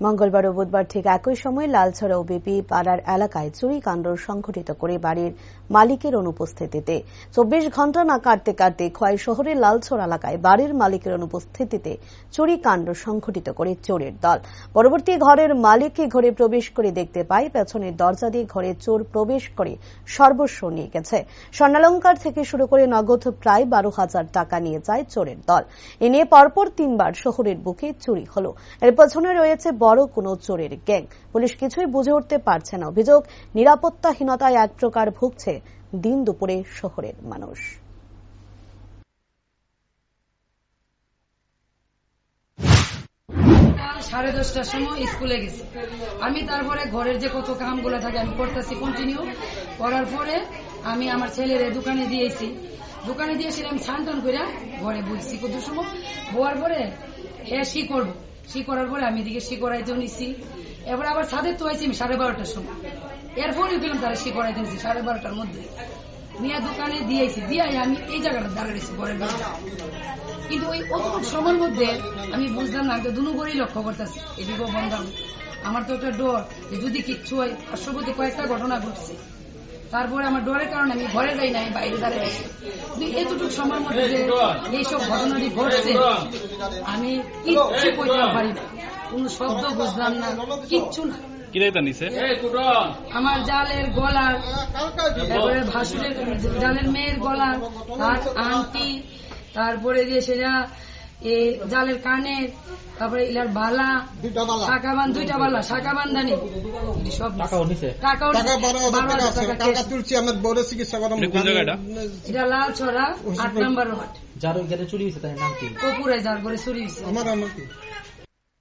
মঙ্গলবার ও বুধবার ঠিক একই সময় লালছড়া ও বিপি পাড়ার এলাকায় চুরি কাণ্ড সংঘটিত করে বাড়ির মালিকের অনুপস্থিতিতে। চব্বিশ ঘণ্টা না কাটতে কাটতে খোয়াই শহরের লালছড়া এলাকায় বাড়ির মালিকের অনুপস্থিতিতে চুরি কাণ্ড সংঘটিত করে চোরের দল। পরবর্তী ঘরের মালিককে ঘরে প্রবেশ করে দেখতে পায়, পেছনের দরজা দিয়ে ঘরে চোর প্রবেশ করে সর্বস্ব নিয়ে গেছে। স্বর্ণালঙ্কার থেকে শুরু করে নগদ প্রায় বারো হাজার টাকা নিয়ে যায় চোরের দল। এ নিয়ে পরপর তিনবার শহরের বুকে চুরি হল। এর পেছনে রয়েছে বড় কোনো চোরের গ্যাং। পুলিশ কিছুই বুঝে উঠতে পারছে না। অভিযোগ, নিরাপত্তাহীনতায় এক প্রকার ভুগছে দিন দুপুরে শহরের মানুষ। সাড়ে দশটার সময় স্কুলে গেছি। আমি তারপরে ঘরের যে কত কামগুলো থাকে আমি করতেছি কন্টিনিউ করার পরে আমি আমার ছেলের দোকানে দিয়েছি। দোকানে দিয়েছিলাম, স্নান করে ঘরে বলছি কত সময়? হওয়ার পরে শি করব। শি করার পরে আমি এদিকে শি করাইতেও নিছি। এবার আবার ছাদের তো আমি সাড়ে বারোটার সময়। এরপরে গেলাম তারা শি করাইতে নিছি সাড়ে বারোটার মধ্যে। নিয়ে দোকানে দিয়েছি। দিয়ে আমি এই জায়গাটা দাঁড়িয়েছি ঘরের কিন্তু ওই অতটুকু সময়ের মধ্যে আমি বুঝলাম না, আমি তো দুনু করেই লক্ষ্য করতেছি। এদিকেও বন্ধ আমার তো একটা ডর যদি কিচ্ছু হয়, পার্শ্ববর্তী কয়েকটা ঘটনা ঘটছে। তারপরে আমার ডরের কারণে আমি ঘরে যাই না আমি বাইরে দাঁড়িয়ে আছি এতটুকু সময়ের মধ্যে যে এইসব ঘটনাটি ঘটছে আমি কিচ্ছু কইতে পারি না। কোন শব্দ বুঝলাম না কিচ্ছু না। কি দেখতে নিছে? আমার জালের গলার তারপরে ভাসুরের জালের মেয়ের গলার তার আংটি তারপরে যে সেটা এ জালের কানের তারপরে ইলার বালা শাখা বান দুইটা বালা শাখা বান্ধানি সব টাকাও টাকা টাকা টাকা টাকা। তুলছি আমার বড় চিকিৎসা করা এটা লাল ছড়া আট নাম্বার হাট যার ওইখানে চুরি হয়েছে তার নাম কি? কপুরে যার করে চুরি হয়েছে। আমার আমার কি?